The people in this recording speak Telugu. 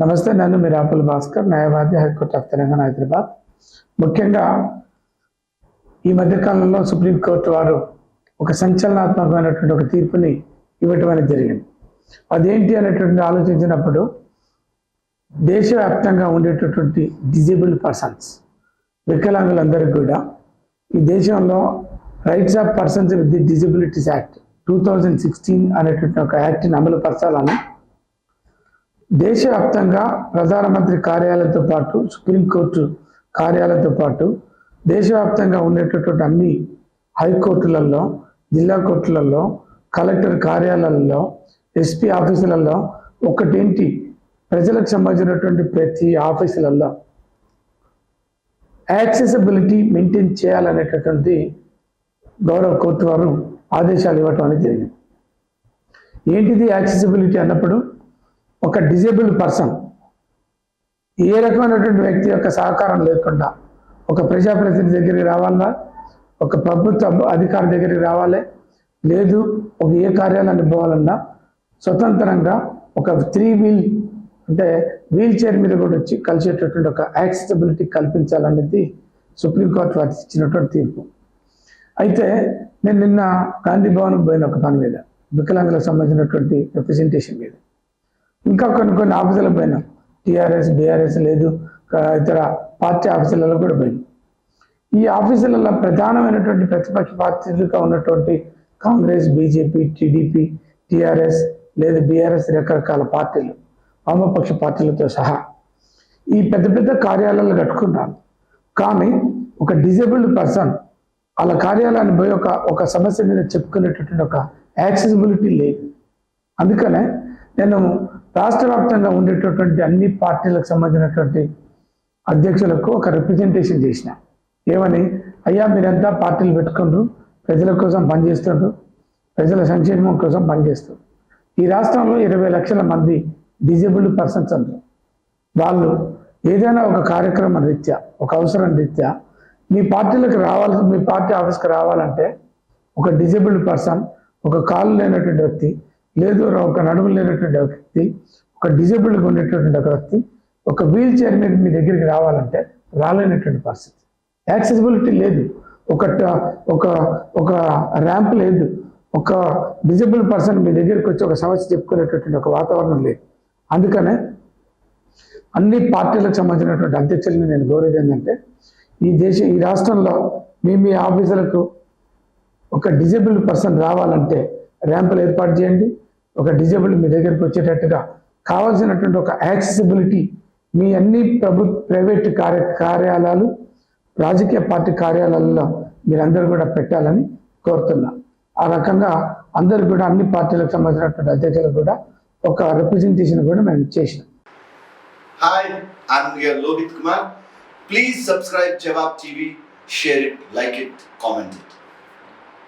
నమస్తే నన్ను మిరాపుల్ భాస్కర్ న్యాయవాది హైకోర్టు ఆఫ్ తెలంగాణ హైదరాబాద్. ముఖ్యంగా ఈ మధ్యకాలంలో సుప్రీంకోర్టు వారు ఒక సంచలనాత్మకమైనటువంటి ఒక తీర్పుని ఇవ్వటం అనేది జరిగింది. అదేంటి అనేటువంటి ఆలోచించినప్పుడు దేశవ్యాప్తంగా ఉండేటటువంటి డిజేబుల్ పర్సన్స్ వికలాంగులందరికీ కూడా ఈ దేశంలో rights of persons with the disabilities act two thousand sixteen అనేటువంటి ఒక యాక్ట్ని అమలు పరచాలని దేశవ్యాప్తంగా ప్రధానమంత్రి కార్యాలయంతో పాటు సుప్రీంకోర్టు కార్యాలయంతో పాటు దేశవ్యాప్తంగా ఉండేటటువంటి అన్ని హైకోర్టులలో జిల్లా కోర్టులలో కలెక్టర్ కార్యాలయాలలో ఎస్పీ ఆఫీసులలో ఒకటేంటి? ప్రజలకు సంబంధించినటువంటి ప్రతి ఆఫీసులలో యాక్సెసిబిలిటీ మెయింటైన్ చేయాలనేటటువంటి గౌరవ కోర్టు వారు ఆదేశాలు ఇవ్వటం అనేది జరిగింది. ఏంటిది యాక్సెసిబిలిటీ అన్నప్పుడు ఒక డిజేబుల్డ్ పర్సన్ ఏ రకమైనటువంటి వ్యక్తి యొక్క సహకారం లేకుండా ఒక ప్రజాప్రతినిధి దగ్గరికి రావాలా? ఒక ప్రభుత్వ అధికారి దగ్గరికి రావాలి? లేదు ఒక ఏ కార్యాలయానికి పోవాలన్నా స్వతంత్రంగా ఒక త్రీ వీల్ అంటే వీల్ చైర్ మీద కూడా వచ్చి కలిసేటటువంటి ఒక యాక్సెసిబిలిటీ కల్పించాలనేది సుప్రీంకోర్టు వారికి ఇచ్చినటువంటి తీర్పు. అయితే నేను నిన్న గాంధీ భవన్ పోయిన ఒక పని మీద వికలాంగులకు సంబంధించినటువంటి రిప్రజెంటేషన్ మీద. ఇంకా కొన్ని కొన్ని ఆఫీసులకు పోయినాం టీఆర్ఎస్ బీఆర్ఎస్ లేదు ఇతర పార్టీ ఆఫీసులలో కూడా పోయినాం. ఈ ఆఫీసులలో ప్రధానమైనటువంటి ప్రతిపక్ష పార్టీలుగా ఉన్నటువంటి కాంగ్రెస్ బీజేపీ టీడీపీ టీఆర్ఎస్ లేదు బీఆర్ఎస్ రకరకాల పార్టీలు. వామపక్ష పార్టీలతో సహా ఈ పెద్ద పెద్ద కార్యాలయాలు కట్టుకున్నాను కానీ ఒక డిజేబుల్డ్ పర్సన్ వాళ్ళ కార్యాలయాన్ని పోయి ఒక ఒక సమస్య మీద చెప్పుకునేటటువంటి ఒక యాక్సెసిబిలిటీ లేదు. అందుకనే నేను రాష్ట్ర వ్యాప్తంగా ఉండేటటువంటి అన్ని పార్టీలకు సంబంధించినటువంటి అధ్యక్షులకు ఒక రిప్రజెంటేషన్ చేసిన. ఏమని? అయ్యా మీరంతా పార్టీలు పెట్టుకుండ్రు ప్రజల కోసం పనిచేస్తుండ్రు ప్రజల సంక్షేమం కోసం పనిచేస్తారు ఈ రాష్ట్రంలో ఇరవై లక్షల మంది డిజేబుల్డ్ పర్సన్స్ అంటారు వాళ్ళు ఏదైనా ఒక కార్యక్రమం రీత్యా ఒక అవసరం రీత్యా మీ పార్టీలకు రావాలి మీ పార్టీ ఆఫీస్కి రావాలంటే ఒక డిజేబుల్డ్ పర్సన్ ఒక కాలు లేనటువంటి వ్యక్తి లేదు ఒక నడుము లేనటువంటి వ్యక్తి ఒక డిజేబుల్డ్గా ఉండేటటువంటి ఒక వ్యక్తి ఒక వీల్ చైర్ మీద మీ దగ్గరికి రావాలంటే రాలేనటువంటి పరిస్థితి. యాక్సెసిబిలిటీ లేదు. ఒక ఒక ఒక ర్యాంప్ లేదు. ఒక డిజేబుల్ పర్సన్ మీ దగ్గరికి వచ్చి ఒక సమస్య చెప్పుకునేటటువంటి ఒక వాతావరణం లేదు. అందుకనే అన్ని పార్టీలకు సంబంధించినటువంటి అధ్యక్షుల్ని నేను కోరేది ఏంటంటే ఈ దేశం ఈ రాష్ట్రంలో మీ మీ ఆఫీసులకు ఒక డిజేబుల్డ్ పర్సన్ రావాలంటే ర్యాంపులు ఏర్పాటు చేయండి. ఒక డిజేబుల్డ్ మీ దగ్గరికి వచ్చేటట్టుగా కావాల్సినటువంటి ఒక యాక్సెసిబిలిటీ మీ అన్ని ప్రభు ప్రైవేట్ కార్య కార్యాలయాలు రాజకీయ పార్టీ కార్యాలయాల్లో మీరందరూ కూడా పెట్టాలని కోరుతున్నా. ఆ రకంగా అందరూ కూడా అన్ని పార్టీలకు సంబంధించినటువంటి అధ్యక్షులకు కూడా ఒక రిప్రజెంటేషన్ కూడా మేము చేసినాం హాయ్ ఆత్మీయ Lohith Kumar please subscribe Jawab TV share it like it comment it